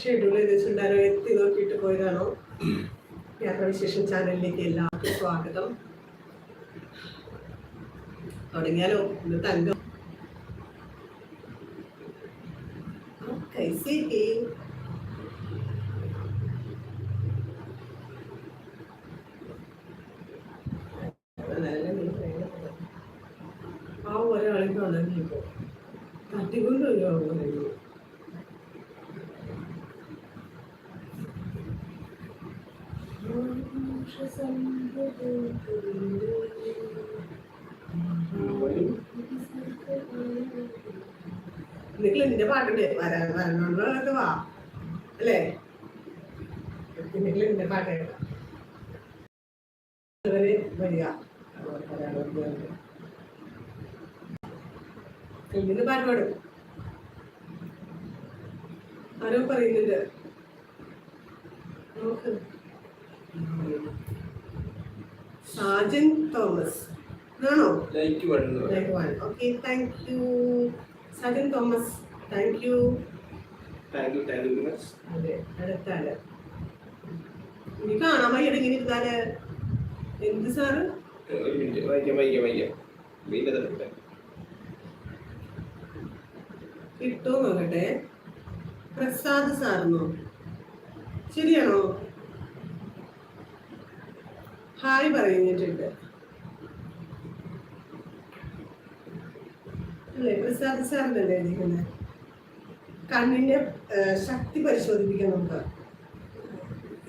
Schedule ചെയ്ത് വെച്ചിട്ടുണ്ടാരോ എത്തി നോക്കിയിട്ട് പോയതാണോ? യാത്രാവിശേഷം ചാനലിലേക്ക് എല്ലാവർക്കും സ്വാഗതം. തുടങ്ങിയാലോ? ഇന്ന് തങ്കം. നിങ്ങൾ നിന്റെ പാട്ടുണ്ട് വരാൻ വരണോണ്ടൊക്കെ വാ. അല്ലേ? നിങ്ങൾ നിന്റെ പാട്ട് കേൾക്കാം. വരിക. ഇതിന് പാട്ട് പാടും. ആരോ പറയുന്നുണ്ട്. സാജൻ തോമസ്. ആണോ like one okay thank you. Sajan Thomas thank you thank you thank you അതെ അടുത്താൽ ഇനി കാണാൻ വയ്യ ഇങ്ങനെ ഇരുന്നാൽ. എന്ത് സാറ്? കിട്ടോ നോക്കട്ടെ. പ്രസാദ് സാറെന്നോ? ശരിയാണോ? ഹായ് പറഞ്ഞിട്ടുണ്ട് അല്ലേ? പ്രസാദ് സാറിനല്ലേ എഴുതിക്കുന്നത് കണ്ണിന്റെ ശക്തി പരിശോധിപ്പിക്കാൻ നമുക്ക്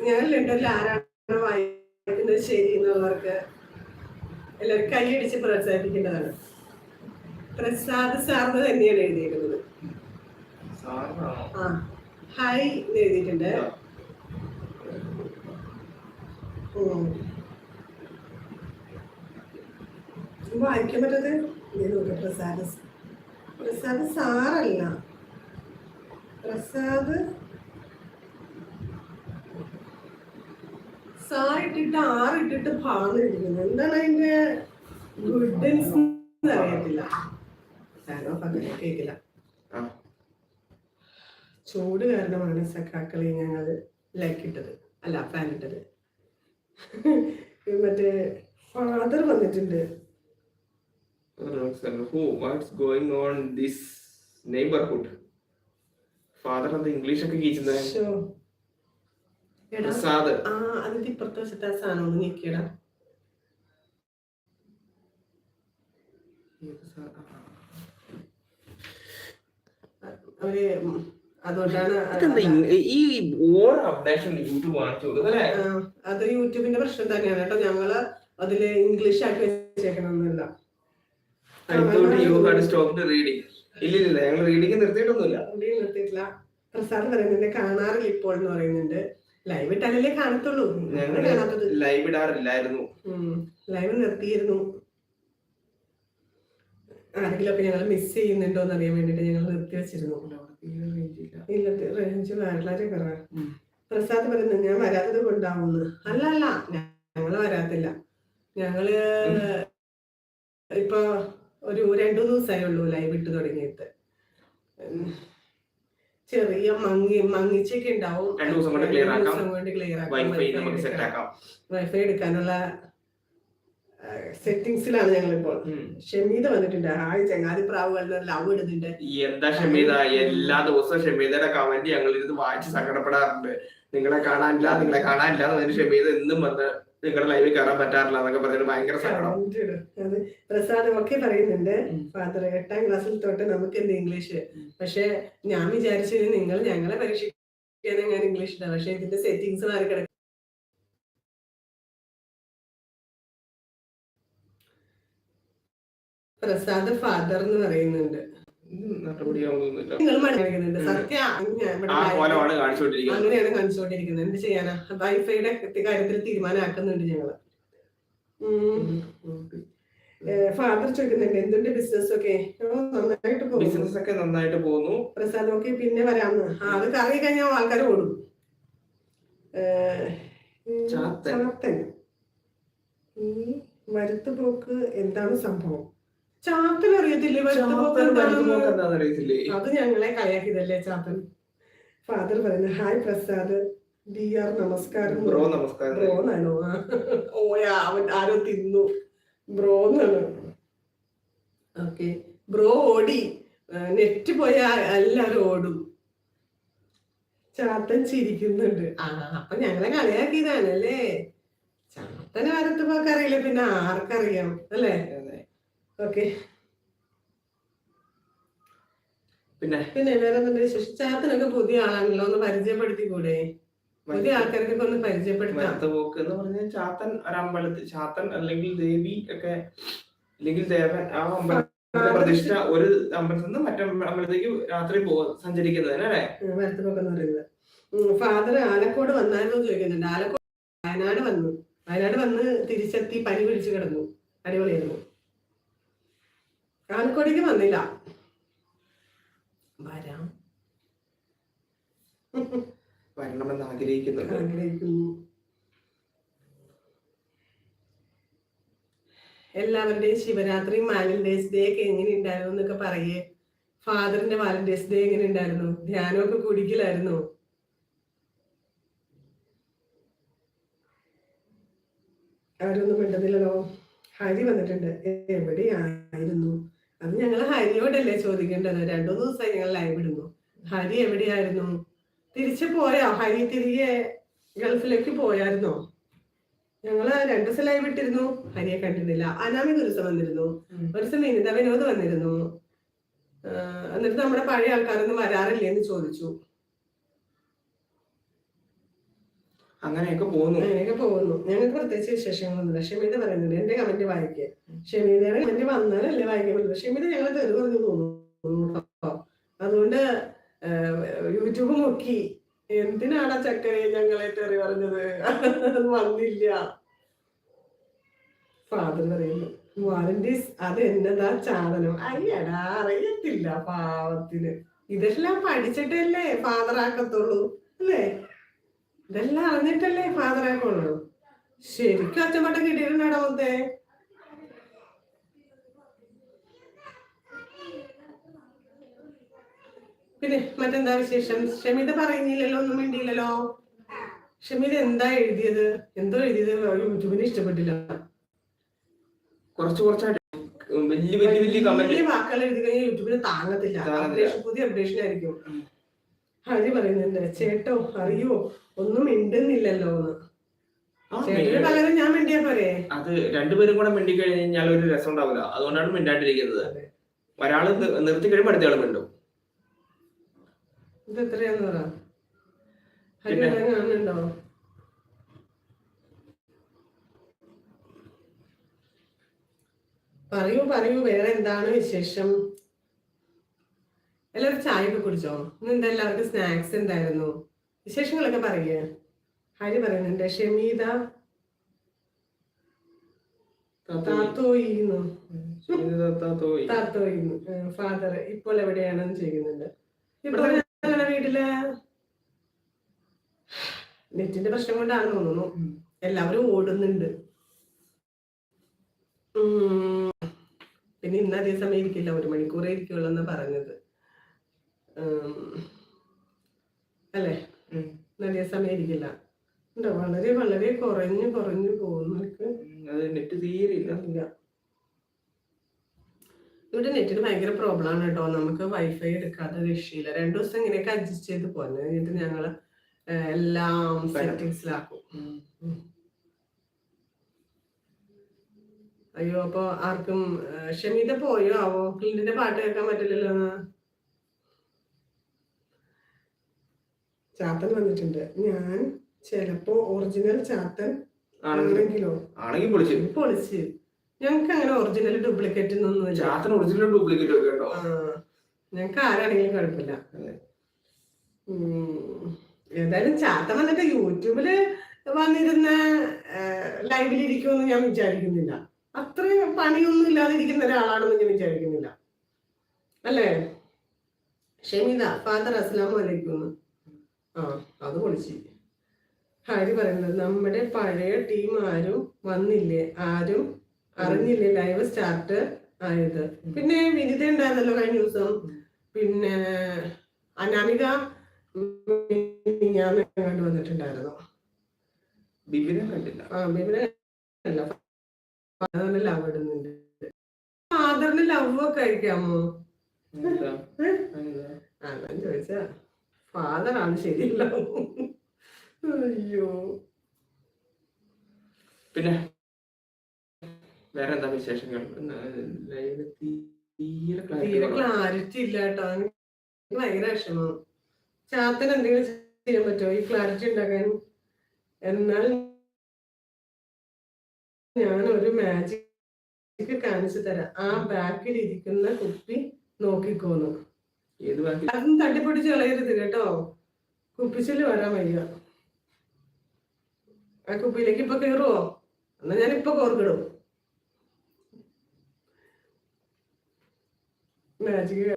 ഞങ്ങൾ രണ്ടുപേരിൽ ആരാണ് വായിക്കുന്നത് ശരി എന്നുള്ളവർക്ക് എല്ലാവരും കൈയടിച്ച് പ്രോത്സാഹിപ്പിക്കേണ്ടതാണ്. പ്രസാദ് സാറിന് തന്നെയാണ് എഴുതിയിരിക്കുന്നത് ആ ഹായ് എന്ന് എഴുതിയിട്ടുണ്ട്. വായിക്കാൻ പറ്റത് പ്രസാദ് സ- പ്രസാദ് സാറല്ല. പ്രസാദ്. സാർ ഇട്ടിട്ട് ആറ് ഇട്ടിട്ട് ഭാന്ന് ഇരിക്കുന്നത് എന്താണ് അതിന്റെ ഗുഡൻസ് അറിയത്തില്ല. കേക്കില്ല. ചൂട് കാരണമാണ് സഖാക്കളെ ഞങ്ങൾ ലൈക്ക് ഇട്ടത് അല്ല ഫാൻ ഇട്ടത് മറ്റേ ഫാദർ വന്നിട്ടുണ്ട്. Who what's going on this neighborhood? Father അത് ഇംഗ്ലീഷ് ഒക്കെ കീച്ചുന്നത് പ്രസാദ് ആ അതിന്റെ ഇപ്പുറത്തെ വശത്തെ സാധനം ഒന്ന് നീക്കിയടാ അവർ ഈ ഓരോ അപ്ഡേഷൻ യൂട്യൂബ് കാണിച്ചു അത് യൂട്യൂബിന്റെ പ്രശ്നം തന്നെയാണ് കേട്ടോ. ഞങ്ങൾ അതിൽ ഇംഗ്ലീഷ് ആക്കി വെച്ചേക്കണമെന്നില്ല യു ഹാഡ് സ്റ്റോപ്പ് റീഡിങ് ഞങ്ങൾ നിർത്തിയിട്ടൊന്നുമില്ല. നിർത്തിയിട്ടില്ല. പ്രസാദ് പറയുന്നുണ്ട് കാണാറില്ല ഇപ്പോൾ എന്ന് പറയുന്നുണ്ട്. ലൈവ് ഇട്ടാലല്ലേ കാണത്തുള്ളൂ. കാണാത്തത്. ലൈവ് ഇടാറില്ലായിരുന്നു. ലൈവ് നിർത്തിയിരുന്നു. ആരെങ്കിലും ഒക്കെ ഞങ്ങൾ മിസ് ചെയ്യുന്നുണ്ടോ എന്ന് അറിയാൻ വേണ്ടിട്ട് ഞങ്ങൾ നിർത്തി വെച്ചിരുന്നു. ഇല്ല റേഞ്ച് വളരെ കുറവാണ് പ്രസാദ് പറയുന്നു ഞാൻ വരാത്തത് കൊണ്ടാവുന്നു. അല്ല അല്ല. ഞങ്ങൾ വരാത്തില്ല. ഞങ്ങൾ ഇപ്പൊ ഒരു രണ്ടു ദിവസമേ ഉള്ളൂ ലൈവ് ഇട്ട് തുടങ്ങിയിട്ട്. ചെറിയ മങ്ങി മങ്ങിച്ചൊക്കെ ഉണ്ടാവും. രണ്ടു ദിവസം കൊണ്ട്. ക്ലിയർ ആക്കാം. വൈഫൈ എടുക്കാനുള്ള സെറ്റിങ്സിലാണ് ഞങ്ങളിപ്പോൾ. ഇപ്പോൾ ഷമീത വന്നിട്ടുണ്ട്. ഹായ് ചങ്ങാതി പ്രാവുകളുടെ ലവ് ഇടുന്നുണ്ട്. എന്താ ഷമീത? എല്ലാ ദിവസവും ഷമീദയുടെ കമന്റ് ഞങ്ങൾ ഇരുന്ന് വായിച്ച് സങ്കടപ്പെടാറുണ്ട്. നിങ്ങളെ കാണാനില്ല നിങ്ങളെ കാണാനില്ല എന്ന് ഷമീദ എന്നും വന്ന് നിങ്ങളുടെ ലൈവിൽ കയറാൻ പറ്റാറില്ല എന്നൊക്കെ പറഞ്ഞിട്ട് ഭയങ്കര സങ്കടം. പ്രസാദ് ഒക്കെ പറയുന്നുണ്ട്. ഫാദർ എട്ടാം ക്ലാസ്സിൽ തൊട്ട് നമുക്ക് എന്ത് ഇംഗ്ലീഷ്. പക്ഷെ ഞാൻ വിചാരിച്ചത് നിങ്ങൾ ഞങ്ങളെ പരീക്ഷിക്കാനും ഞാൻ ഇംഗ്ലീഷ് ഇടാം പക്ഷെ ഇതിന്റെ സെറ്റിങ്സ് മാറി കിടക്കും. പ്രസാദ് ഫാദർ എന്ന് പറയുന്നുണ്ട്. അങ്ങനെയാണ് കാണിച്ചുകൊണ്ടിരിക്കുന്നത്. എന്ത് ചെയ്യാനാ? വൈഫൈയുടെ കാര്യത്തിൽ തീരുമാനമാക്കുന്നുണ്ട് ഞങ്ങൾ. ഫാദർ ചോദിക്കുന്നുണ്ട് എന്തുണ്ട് ബിസിനസ് ഒക്കെ? നന്നായിട്ട് പോകുന്നു. ബിസിനസ് ഒക്കെ നന്നായിട്ട് പോകുന്നു. പ്രസാദ് ഓക്കെ പിന്നെ വരാന്ന് ആൾ കറങ്ങി കഴിഞ്ഞാൽ ആൾക്കാർ ഓടും. ചാത്തൻ. മരുത്തുപോക്ക് എന്താണ് സംഭവം? ചാത്തൻ അറിയത്തില്ലേ? അറിയത്തില്ലേ? അത് ഞങ്ങളെ കളിയാക്കിയതല്ലേ ചാത്തൻ? ഫാദർ പറയുന്നു ഹായ് പ്രസാദ് ഡി ആർ നമസ്കാരം. ബ്രോ നമസ്കാരം. ബ്രോ എന്നാണോ? ഓയാ അവൻ ആരോ തിന്നു. ബ്രോ എന്നാണ്. ഓക്കെ. ബ്രോ ഓടി. നെറ്റ് പോയാ എല്ലാരും ഓടും. ചാത്തൻ ചിരിക്കുന്നുണ്ട്. ആ അപ്പൊ ഞങ്ങളെ കളിയാക്കിയതാണ് അല്ലേ ചാത്തനെ വരത്തുമ്പോക്കെ അറിയില്ല പിന്നെ ആർക്കറിയാം അല്ലേ. ഓക്കെ. പിന്നെ? പിന്നെ വേറെ എന്തെങ്കിലും വിശേഷം ചാത്തനൊക്കെ പുതിയ ആളാണല്ലോ ഒന്ന് പരിചയപ്പെടുത്തിക്കൂടെ? പുതിയ ആൾക്കാർക്കൊക്കെ ഒന്ന് പോക്ക് എന്ന് പറഞ്ഞാൽ ചാത്തൻ ഒരമ്പലത്തിൽ ചാത്തൻ അല്ലെങ്കിൽ ദേവി ഒക്കെ അല്ലെങ്കിൽ ദേവൻ ആ അമ്പലത്തിന്റെ പ്രതിഷ്ഠ ഒരു അമ്പലത്തിൽ നിന്ന് മറ്റേ അമ്പലത്തേക്ക് രാത്രി പോകും സഞ്ചരിക്കുന്നതിന് അല്ലേ? ഫാദർ ആലക്കോട് വന്നായിരുന്നു ചോദിക്കുന്നുണ്ട്. ആലക്കോട് വയനാട് വന്നു. വയനാട് വന്ന് തിരിച്ചെത്തി പനി പിടിച്ചു കിടന്നു. അടിപൊളിയായിരുന്നു. ആലക്കോടേക്ക് വന്നില്ല. വരാം. വരണമെന്ന് ആഗ്രഹിക്കുന്നുണ്ട് ആഗ്രഹിക്കുന്നു. എല്ലാവരുടെയും ശിവരാത്രി വാലന്റൈൻസ് ഡേ ഒക്കെ എങ്ങനെ ഉണ്ടായിരുന്നു എന്നൊക്കെ പറയേ. ഫാദറിന്റെ വാലന്റൈൻസ് ഡേ എങ്ങനെ ഉണ്ടായിരുന്നു ധ്യാനമൊക്കെ കുടിക്കലായിരുന്നു? അവരൊന്നും മിണ്ടുന്നില്ലല്ലോ ഹരി വന്നിട്ടുണ്ട്. എവിടെയായിരുന്നു? അത് ഞങ്ങൾ ഹരിയോടല്ലേ ചോദിക്കേണ്ടത്? രണ്ടു ദിവസമായി ഞങ്ങൾ ലൈവ് ഇടുന്നു. ഹരി എവിടെയായിരുന്നു? തിരിച്ചു പോയോ? ഹരി തിരികെ ഗൾഫിലേക്ക് പോയായിരുന്നോ? ഞങ്ങൾ രണ്ടു ദിവസം ലൈവ് ഇട്ടിരുന്നു. ഹരിയെ കണ്ടിരുന്നില്ല. അനാമി ഒരു ദിവസം വന്നിരുന്നു. ഒരു ദിവസം വിനിത വിനോദ് വന്നിരുന്നു. എന്നിട്ട് നമ്മുടെ പഴയ ആൾക്കാരൊന്നും വരാറില്ലേ എന്ന് ചോദിച്ചു. അങ്ങനെയൊക്കെ പോകുന്നു. അങ്ങനെയൊക്കെ പോകുന്നു. ഞങ്ങൾക്ക് പ്രത്യേകിച്ച് വിശേഷങ്ങളൊന്നുമില്ല. ഷെമിത പറയുന്നുണ്ട് എന്റെ കമന്റ് വായിക്കുക ഷെമിതയുടെ കമന്റ് വന്നാലല്ലേ വായിക്കാൻ പറ്റുള്ളൂ ഷെമിത ഞങ്ങൾ തെറി പറഞ്ഞു തോന്നുന്നു. അതുകൊണ്ട് യൂട്യൂബ് നോക്കി. എന്തിനാണ് ചക്കരെ ഞങ്ങളെ തെറി പറഞ്ഞത്? വന്നില്ല. ഫാദർ പറയുന്നു വാലന്റീസ് അത് എന്നതാ ചാതനം അയ്യടാ അറിയത്തില്ല പാവത്തിന്. ഇതെല്ലാം പഠിച്ചിട്ടല്ലേ ഫാദർ ആക്കത്തുള്ളൂ അല്ലേ? ഇതെല്ലാം അറിഞ്ഞിട്ടല്ലേ ഫാദർ ആക്കുള്ളൂ ശരിക്കും അച്ഛമ്മട്ട കിട്ടിയിട്ടുണ്ടാടോ മുത്തേ. പിന്നെ മറ്റെന്താ വിശേഷം? ഷമീത പറയുന്നില്ലല്ലോ ഒന്നും വേണ്ടിയില്ലല്ലോ ഷമീത എന്താ എഴുതിയത്? എന്തോ എഴുതിയത്? യൂട്യൂബിന് ഇഷ്ടപ്പെട്ടില്ല. കുറച്ച് കുറച്ചായിട്ട് വലിയ വലിയ വലിയ വാക്കുകൾ എഴുതി കഴിഞ്ഞാൽ യൂട്യൂബിന് താങ്ങത്തില്ല. പുതിയ അപ്ഡേഷൻ ആയിരിക്കും. ഹരി പറയുന്നുണ്ട് ചേട്ടോ അറിയോ ഒന്നും മിണ്ടുന്നില്ലല്ലോ എന്ന്. ചേട്ടന് പകരം ഞാൻ മിണ്ടിയാ പോരെ? അത് രണ്ടുപേരും കൂടെ മിണ്ടി കഴിഞ്ഞാൽ ഒരു രസം ഉണ്ടാവില്ല. അതുകൊണ്ടാണ് മിണ്ടാണ്ടിരിക്കുന്നത്. ഒരാൾ നിർത്തി കഴിയുമ്പോൾ അടുത്ത മിണ്ടും. ഇത് എത്രയാന്ന് പറ. ഹരി പിന്നെ? കാണുന്നുണ്ടോ? പറയൂ പറയൂ വേറെ എന്താണ് വിശേഷം? എല്ലാവരും ചായ ഒക്കെ കുടിച്ചോ? ഇന്ന് എന്താ എല്ലാവർക്കും സ്നാക്സ് എന്തായിരുന്നു? വിശേഷങ്ങളൊക്കെ പറയേ. ഹരി പറയുന്നുണ്ട് ഷമീത താത്തോയിന്നു. താത്തോയിന്നു. ഫാദർ ഇപ്പോൾ എവിടെയാണെന്ന് ചോദിക്കുന്നുണ്ട്. ഇപ്പോൾ ഞങ്ങളുടെ വീട്ടിൽ? നെറ്റിന്റെ പ്രശ്നം കൊണ്ടാണ് തോന്നുന്നു. എല്ലാവരും ഓടുന്നുണ്ട്. പിന്നെ ഇന്ന് അതേ സമയം ഇരിക്കില്ല. ഒരു മണിക്കൂറേ ഇരിക്കുള്ളൂ എന്ന് പറഞ്ഞത്. അല്ലേ? നല്ല സമയമായിരിക്കില്ല. സമയം ഇരിക്കില്ല ഉണ്ടോ വളരെ വളരെ കുറഞ്ഞു കുറഞ്ഞു പോകുന്നു. അത് നെറ്റ് തീരെ ഇല്ല. ഇവിടെ നെറ്റിന് ഭയങ്കര പ്രോബ്ലം ആണ് കേട്ടോ. നമുക്ക് വൈഫൈ എടുക്കാത്ത രക്ഷയില്ല. രണ്ടു ദിവസം ഇങ്ങനെയൊക്കെ അഡ്ജസ്റ്റ് ചെയ്ത് പോന്നെ. എന്നിട്ട് ഞങ്ങൾ എല്ലാം സെറ്റിങ്സിലാക്കും. അയ്യോ അപ്പൊ ആർക്കും ഷമീത പോയോ? ആവോ ക്ലിന്റിന്റെ പാട്ട് കേൾക്കാൻ പറ്റില്ലല്ലോ ചാത്തൻ വന്നിട്ടുണ്ട്. ഞാൻ ചിലപ്പോ ഒറിജിനൽ ചാത്തൻ ആണെങ്കിലോ ആണെങ്കിൽ പൊളിച്ച്. പൊളിച്ച്. ഞങ്ങക്ക് അങ്ങനെ original duplicate Chathan original duplicate ഒക്കെ ഉണ്ടോ? ഞങ്ങൾക്ക് ആരാണെങ്കിലും കുഴപ്പമില്ല. ഏതായാലും ചാത്ത വന്നിട്ട് യൂട്യൂബിൽ വന്നിരുന്ന ലൈവിൽ ഇരിക്കുമെന്ന് ഞാൻ വിചാരിക്കുന്നില്ല. അത്രയും പണിയൊന്നും ഇല്ലാതെ ഇരിക്കുന്ന ഒരാളാണെന്ന് ഞാൻ വിചാരിക്കുന്നില്ല. അല്ലേ? ഷെമീന ഫാദർ അസ്ലാം വലൈക്കും ആ അത് പൊളിച്ച്. ഹരി പറയുന്നത് നമ്മുടെ പഴയ ടീം ആരും വന്നില്ലേ? ആരും അറിഞ്ഞില്ലേ ലൈവ് സ്റ്റാർട്ട് ആയത്? പിന്നെ വിനിത ഉണ്ടായിരുന്നല്ലോ കഴിഞ്ഞ ദിവസം. പിന്നെ അനാമിക ഞാൻ കണ്ടു വന്നിട്ടുണ്ടായിരുന്നു. ബിബിനെ കണ്ടില്ല. ആ ബിബിനെ അല്ല ഫാദറിന് ലവ് ഇടുന്നുണ്ട്. ഫാദറിന് ലവ് ഒക്കെ കഴിക്കാമോ അതാ ചോദിച്ചാ ഫാദറാണ് ശരിയല്ല അയ്യോ. പിന്നെ വേറെ എന്താ വിശേഷങ്ങൾ തീരെ. ക്ലാരിറ്റി ഇല്ല കേട്ടോ. ഭയങ്കര വിഷമം. ചാത്തന് എന്തെങ്കിലും ചെയ്യാൻ പറ്റുമോ? ഈ ക്ലാരിറ്റി ഉണ്ടാക്കാൻ? എന്നാൽ ഞാൻ ഒരു മാജിക് കാണിച്ചു തരാം. ആ ബാക്കിൽ ഇരിക്കുന്ന കുട്ടി നോക്കിക്കോന്നു. ഏത് അതും തട്ടിപ്പൊടിച്ച് കളയരുത് കേട്ടോ. കുപ്പിച്ചിൽ വരാൻ വയ്യ. ആ കുപ്പിയിലേക്ക് ഇപ്പൊ കയറുവോ എന്നാ ഞാൻ ഇപ്പൊ കോർക്കിടും മാജിക്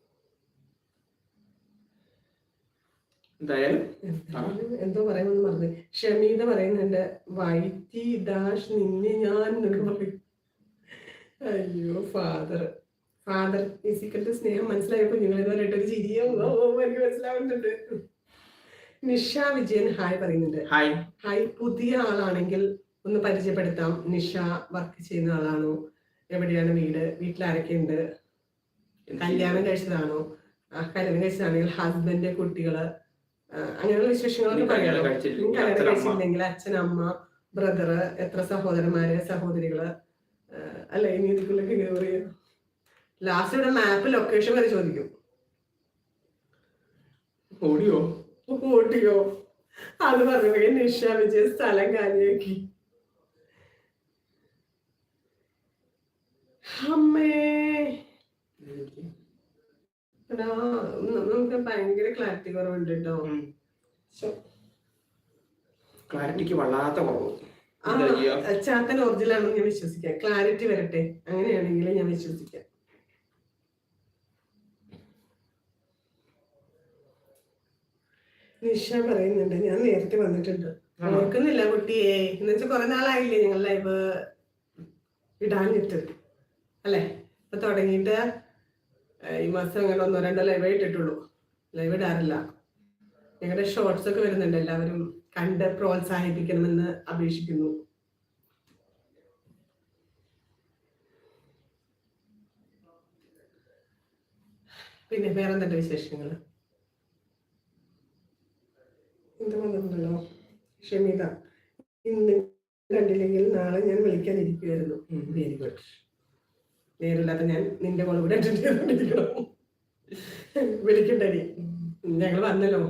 എന്തായാലും എന്തോ പറയാമെന്ന് പറഞ്ഞു ഷമീത പറയുന്നുണ്ട് വൈറ്റി ഡാഷ് നിന്നെ ഞാൻ എന്നൊക്കെ പറയും. അയ്യോ ഫാദർ ഫാദർ ഫിസിക്കലിന്റെ സ്നേഹം മനസ്സിലായപ്പോ നിങ്ങൾ ഇതുപോലെ ഒരു ചിരിയോ ഓ എനിക്ക് മനസ്സിലാവുന്നുണ്ട്. നിഷ വിജയൻ ഹായ് പറയുന്നുണ്ട്. ഹായ് ഹായ് പുതിയ ആളാണെങ്കിൽ ഒന്ന് പരിചയപ്പെടുത്താം. നിഷ വർക്ക് ചെയ്യുന്ന ആളാണോ? എവിടെയാണ് വീട്? വീട്ടിൽ ആരൊക്കെയുണ്ട്? കല്യാണം കഴിച്ചതാണോ? കല്യാണം കഴിച്ചതാണെങ്കിൽ ഹസ്ബൻഡ് കുട്ടികൾ അങ്ങനെയുള്ള വിശേഷങ്ങളൊക്കെ പറയാം. കല്യാണം. കഴിച്ചിട്ടുണ്ടെങ്കിൽ അച്ഛൻ അമ്മ ബ്രദറ് എത്ര സഹോദരന്മാര് സഹോദരികൾ അല്ലെ? ഇനി ഇങ്ങനെ പറയാ ലാസ്റ്റ് ഇവിടെ മാപ്പ് ലൊക്കേഷൻ വരെ ചോദിക്കും. ഓടിയോ? ഓടിയോ. അത് പറഞ്ഞു നിഷ വിജയ സ്ഥലം കാര്യമാക്കി അമ്മേ. നമുക്ക് ഭയങ്കര ക്ലാരിറ്റി കുറവുണ്ട് കേട്ടോ. ക്ലാരിറ്റിക്ക് വല്ലാത്ത കുറവ്. ചാത്തൻ ഒറിജിനൽ ആണെന്ന് ഞാൻ വിശ്വസിക്കാം. ക്ലാരിറ്റി വരട്ടെ. അങ്ങനെയാണെങ്കിൽ ഞാൻ വിശ്വസിക്കാം. നിഷ പറയുന്നുണ്ട്. ഞാൻ നേരത്തെ വന്നിട്ടുണ്ട്? ഓർക്കുന്നില്ല കുട്ടിയെ. എന്ന് വെച്ചാൽ കുറെ നാളായില്ലേ ഞങ്ങൾ ലൈവ് ഇടാനിട്ട് അല്ലേ? ഇപ്പൊ തുടങ്ങിയിട്ട് ഈ മാസം അങ്ങനെ ഒന്നോ രണ്ടോ ലൈവേ ഇട്ടിട്ടുള്ളൂ. ലൈവ് ഇടാറില്ല. ഞങ്ങളുടെ ഷോർട്സ് ഒക്കെ വരുന്നുണ്ട്. എല്ലാവരും കണ്ട് പ്രോത്സാഹിപ്പിക്കണമെന്ന് അപേക്ഷിക്കുന്നു. പിന്നെ വേറെന്തുണ്ട് വിശേഷങ്ങൾ എന്ത് വന്നിട്ടുണ്ടല്ലോ ക്ഷമിത. ഇന്ന് കണ്ടില്ലെങ്കിൽ നാളെ ഞാൻ വിളിക്കാനിരിക്കുമായിരുന്നു വെരി ഗുഡ് നേരില്ലാത്ത ഞാൻ നിന്റെ കോൾ കൂടെ ചെയ്തോണ്ടിരിക്കണം വിളിക്കണ്ടേ ഞങ്ങൾ വന്നല്ലോ.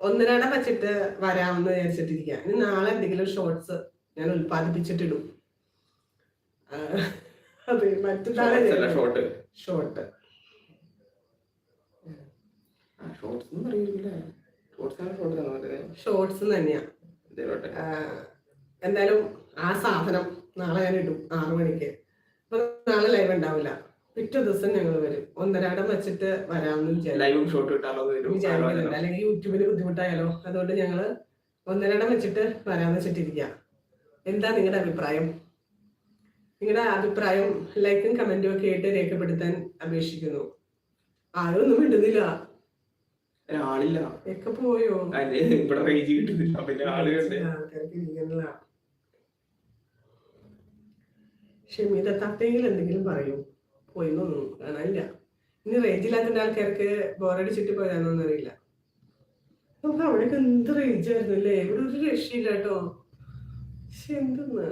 ഒന്നരാട വച്ചിട്ട് വരാമെന്ന് വിചാരിച്ചിട്ടിരിക്കുക ഇനി നാളെ എന്തെങ്കിലും ഷോർട്സ് ഞാൻ ഉൽപ്പാദിപ്പിച്ചിട്ടിടും. ആ, അതെ മറ്റന്നാളെ ഷോർട്ട് ഷോർട്ട് ഷോർട്സ് ഒന്നും അറിയില്ല ഷോർട്സ് തന്നെയാ. എന്തായാലും ആ സാധനം നാളെ ഞാൻ ഇടും ആറു മണിക്ക്. അപ്പൊ നാളെ ലൈവ് ഉണ്ടാവില്ല. പിറ്റേ ദിവസം ഞങ്ങൾ വരും. ഒന്നരാടം വെച്ചിട്ട് വരാമെന്ന് വിചാരിക്കുന്നുണ്ട്. അല്ലെങ്കിൽ യൂട്യൂബിന് ബുദ്ധിമുട്ടായാലോ. അതുകൊണ്ട് ഞങ്ങൾ ഒന്നരാടം വെച്ചിട്ട് വരാമെന്ന് വെച്ചിട്ടിരിക്കുക എന്താ നിങ്ങളുടെ അഭിപ്രായം? നിങ്ങളുടെ അഭിപ്രായം ലൈക്കും കമന്റും ഒക്കെ ആയിട്ട് രേഖപ്പെടുത്താൻ അപേക്ഷിക്കുന്നു. ആരും ഒന്നും ഇടുന്നില്ല ആളില്ല. ഒക്കെ പോയോ? ഇവിടെ റേഞ്ച് കിട്ടുന്നില്ല. പിന്നെ ആളുകളുണ്ട് ഷമീത തപ്പെങ്കിൽ എന്തെങ്കിലും പറയൂ. പോയിന്നൊന്നും കാണാനില്ല. ഇനി റേഞ്ച് ഇല്ലാത്ത ആൾക്കാർക്ക് ബോറടിച്ചിട്ട് പോയാന്നൊന്നും അറിയില്ല നമുക്ക് അവിടെയൊക്കെ എന്ത് റേഞ്ച് ആയിരുന്നു അല്ലേ? ഇവിടെ ഒരു രക്ഷയില്ല കേട്ടോ. പക്ഷെ എന്തെന്നാ?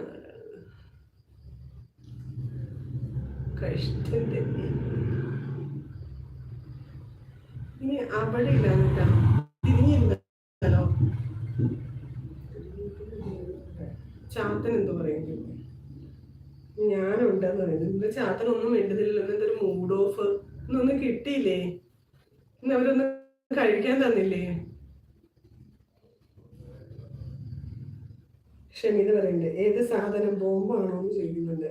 കഷ്ടം. തന്നെ ഇനി അവിടെ ഇല്ലാന്നിട്ടാ തിരിഞ്ഞിരുന്നല്ലോ ചാത്തൻ എന്തോ പറയുന്നു ഞാനുണ്ടെന്ന് പറയുന്നത് ഇന്ന് ചാത്തൻ ഒന്നും വേണ്ടതില്ലല്ലോ എന്തൊരു മൂഡ് ഓഫ് ഇന്നൊന്നും കിട്ടിയില്ലേ? ഇന്ന് അവരൊന്നും കഴിക്കാൻ തന്നില്ലേ? ഷമീത് പറയുന്നുണ്ട് ഏത് സാധനം ബോംബാണോ എന്ന് ചോദിക്കുന്നുണ്ട്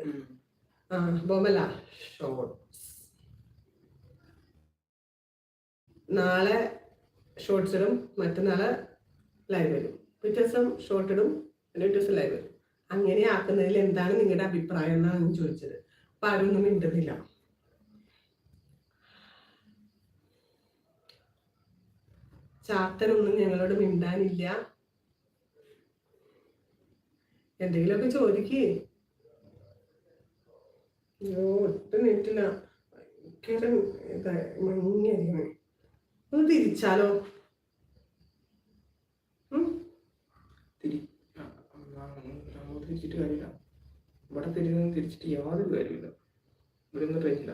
ആ ബോംബല്ല. ഷോർട്സ് നാളെ ഷോർട്സ് ഇടും മറ്റന്നാൾ ലൈവ് വരും പിറ്റേ ദിവസം ഷോർട്ട് ഇടും പിറ്റേ ദിവസം ലൈവ് വരും അങ്ങനെ ആക്കുന്നതിൽ എന്താണ് നിങ്ങളുടെ അഭിപ്രായം എന്നാണ് ഞാൻ ചോദിച്ചത്. അപ്പൊ ആരും ഒന്നും മിണ്ടുന്നില്ല ചാത്തനൊന്നും ഞങ്ങളോട് മിണ്ടാനില്ല. എന്തെങ്കിലുമൊക്കെ ചോദിക്കേ. അയ്യോ ഒട്ടും നെറ്റില്ല ഭയങ്കര ഇതാ ഒന്ന് തിരിച്ചാലോ? തിരിച്ചിട്ട് കാര്യമില്ല. ഇവിടെ തിരിഞ്ഞ് തിരിച്ചിട്ട് യാതൊരു കാര്യമില്ല ഇവിടെ എന്താ ചെയ്യുക?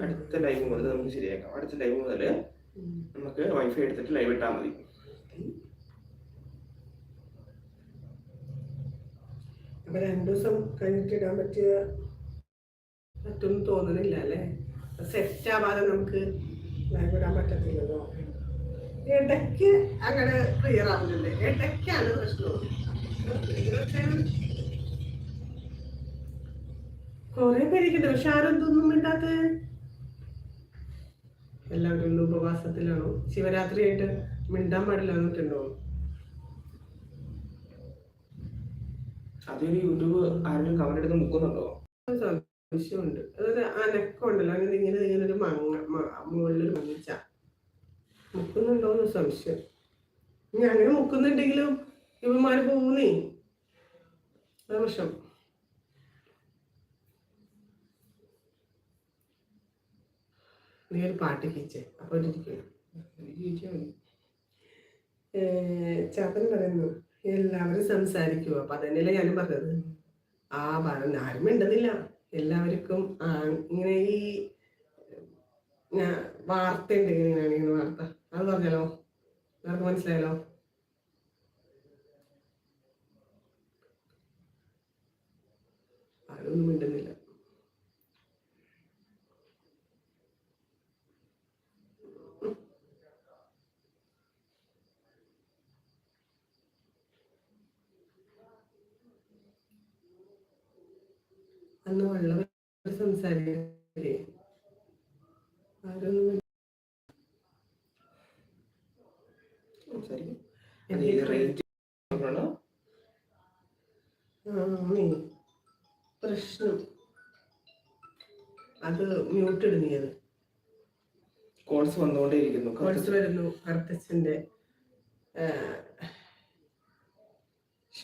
അടുത്ത ലൈവ് മുതൽ നമുക്ക് ശരിയാക്കാം. അടുത്ത ലൈവ് മുതൽ നമുക്ക് വൈഫൈ എടുത്തിട്ട് ലൈവ് ഇട്ടാൽ മതി. അപ്പൊ രണ്ടു ദിവസം കഴിഞ്ഞിട്ട് ഇടാൻ പറ്റിയ പറ്റുമെന്ന് തോന്നുന്നില്ല അല്ലേ? സെറ്റ് ആവാതെ നമുക്ക് ഇടാൻ പറ്റത്തില്ലല്ലോ. ഇടയ്ക്ക് അങ്ങനെ ക്ലിയർ ആവുന്നില്ലേ ഇടയ്ക്കാണ് പ്രശ്നം. കുറെ പേരിക്കുന്നു പക്ഷെ ആരും ഇതൊന്നും ഇണ്ടാത്ത എല്ലാവരും ഉപവാസത്തിലാണോ. ശിവരാത്രിയായിട്ട് മിണ്ടാൻ പാടില്ല എന്നിട്ടുണ്ടോ അതൊരു യൂട്യൂബ് ആരെങ്കിലും കവർ എടുത്ത് മുക്കുന്നുണ്ടോ? സംശയമുണ്ട്. അതൊരു അനക്കമുണ്ടല്ലോ അങ്ങനെ ഇങ്ങനെ ഇങ്ങനെ ഒരു മങ്ങ മുകളിലൊരു മങ്ങിച്ച. മുക്കുന്നുണ്ടോന്ന് സംശയം. ഇനി അങ്ങനെ മുക്കുന്നുണ്ടെങ്കിലും ഇവന്മാര് പോകുന്നേ അത് പ്രശ്നം. നീ ഒരു പാട്ട് കീച്ചേ. അപ്പൊ ഇരിക്കും. എനിക്ക് ചോദിച്ചാൽ മതി ചാത്തൻ പറയുന്നു. എല്ലാവരും സംസാരിക്കും അപ്പൊ അതന്നെയല്ലേ ഞാനും പറഞ്ഞത്. ആ പറഞ്ഞ ആരും മിണ്ടുന്നില്ല. എല്ലാവർക്കും ഇങ്ങനെ ഈ വാർത്ത ഉണ്ട് ഇങ്ങനെയാണ് ഇങ്ങനെ വാർത്ത. അത് പറഞ്ഞാലോ? എല്ലാവർക്കും മനസ്സിലായല്ലോ? ആരും ഒന്നും മിണ്ടുന്നില്ല അന്ന് വെള്ളം സംസാരിക്കേ ആരൊന്നും സംസാരിക്കും. പ്രശ്നം. അത് മ്യൂട്ട് ഇടുന്നീ അത്. കോൾസ് വന്നുകൊണ്ടേയിരിക്കുന്നു. കോൾസ് വരുന്നു. കർത്തച്ഛന്റെ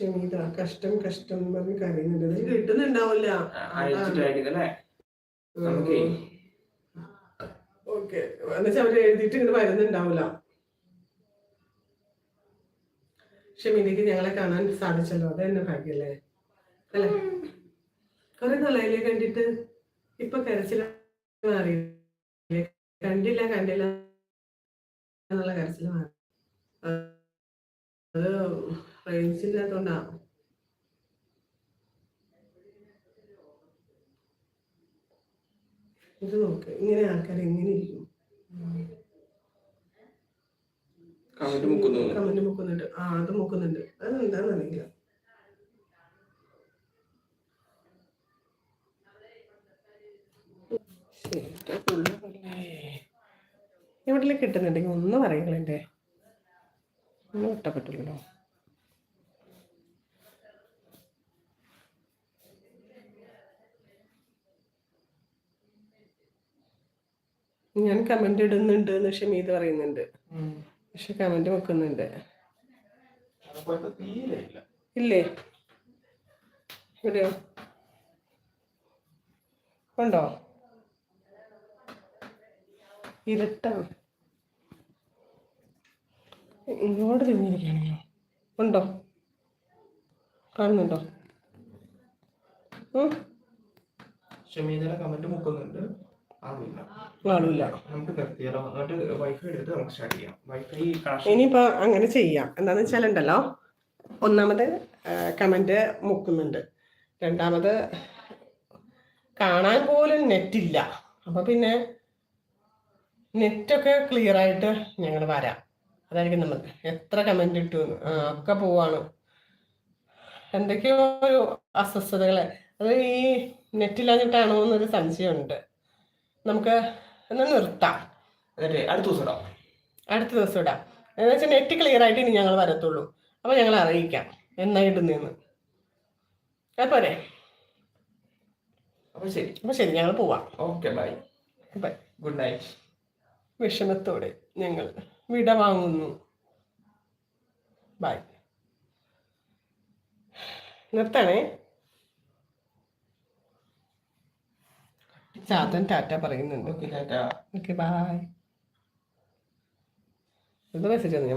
ക്ഷമിത കഷ്ടം കഷ്ടം എന്ന് പറഞ്ഞ് കരയുന്നുണ്ട്. അത് കിട്ടുന്നുണ്ടാവില്ല. ഓക്കെ. എന്നുവെച്ചാൽ അവർ എഴുതിയിട്ട് ഇങ്ങനെ വരുന്നുണ്ടാവില്ല. ഷമീനയ്ക്ക് ഞങ്ങളെ കാണാൻ സാധിച്ചല്ലോ. അത് തന്നെ ഭാഗ്യല്ലേ? അല്ലെ? കുറെ നാളായില്ലേ കണ്ടിട്ട്? ഇപ്പൊ കരച്ചില മാറി കണ്ടില്ല കണ്ടില്ല എന്നുള്ള കരച്ചിൽ മാറി. അത് റേഞ്ച് ഇല്ലാത്തോണ്ടാ ഇത് നോക്ക് ഇങ്ങനെ ആൾക്കാർ എങ്ങനെ ഇരിക്കും? കമന്റ് മുക്കുന്നു കമന്റ് മുക്കുന്നുണ്ട്. ആ അത് മുക്കുന്നുണ്ട്. അത് എന്താണെന്ന് അറിയില്ല. എവിടെ കിട്ടുന്നുണ്ടെങ്കിൽ ഒന്നും അറിയില്ലേ ഒന്നും ഇഷ്ടപ്പെട്ടില്ലല്ലോ. ഞാൻ കമന്റ് ഇടുന്നുണ്ട് എന്ന് ഷമീത് പറയുന്നുണ്ട്. പക്ഷെ കമന്റ് വെക്കുന്നുണ്ട്. ഇല്ല. എവിടെയോ ഉണ്ടോ? ഇരുട്ടാണ് ഇങ്ങോട്ട് തിരിഞ്ഞിരിക്കുകയാണല്ലോ ഉണ്ടോ? കാണുന്നുണ്ടോ? ഷമീദിനെ കമന്റ് മുക്കുന്നുണ്ട്. ആളില്ല നമുക്ക് നിർത്തിയാലോ എന്നിട്ട് വൈഫൈ എടുത്ത് നമുക്ക് സ്റ്റാർട്ട് ചെയ്യാം. വൈഫൈ ഇനിയിപ്പോ അങ്ങനെ ചെയ്യാം. വെച്ചാൽ ഉണ്ടല്ലോ ഒന്നാമത് കമന്റ് മുക്കുന്നുണ്ട്. രണ്ടാമത് കാണാൻ പോലും നെറ്റില്ല അപ്പൊ പിന്നെ നെറ്റൊക്കെ ക്ലിയർ ആയിട്ട് ഞങ്ങൾ വരാം. അതായിരിക്കും നമുക്ക് എത്ര കമന്റ് ഇട്ടു ഒക്കെ പോവാണ്. എന്തൊക്കെയോ ഒരു അസ്വസ്ഥതകൾ. അത് ഈ നെറ്റില്ലാഞ്ഞിട്ടാണോ എന്നൊരു സംശയമുണ്ട്. നമുക്ക് ഒന്ന് നിർത്താം. എന്നിട്ട് അടുത്ത ദിവസം ഇടാം. അടുത്ത ദിവസം ഇടാം. എന്ന് വെച്ചാൽ നെറ്റ് ക്ലിയർ ആയിട്ട് ഇനി ഞങ്ങൾ വരത്തുള്ളൂ. അപ്പോൾ ഞങ്ങൾ അറിയിക്കാം എന്നാ നിന്ന് അതുപോലെ അപ്പൊ ശരി. അപ്പോൾ ശരി ഞങ്ങൾ പോവാം. Okay bye. Bye. Good night. വിഷമത്തോടെ ഞങ്ങൾ വിട വാങ്ങുന്നു ബൈ. നിർത്തണേ. ചാത്തൻ ടാറ്റ പറയുന്നുണ്ട്. Okay tata. ഓക്കെ ബൈ എന്താ മെസ്സേജ്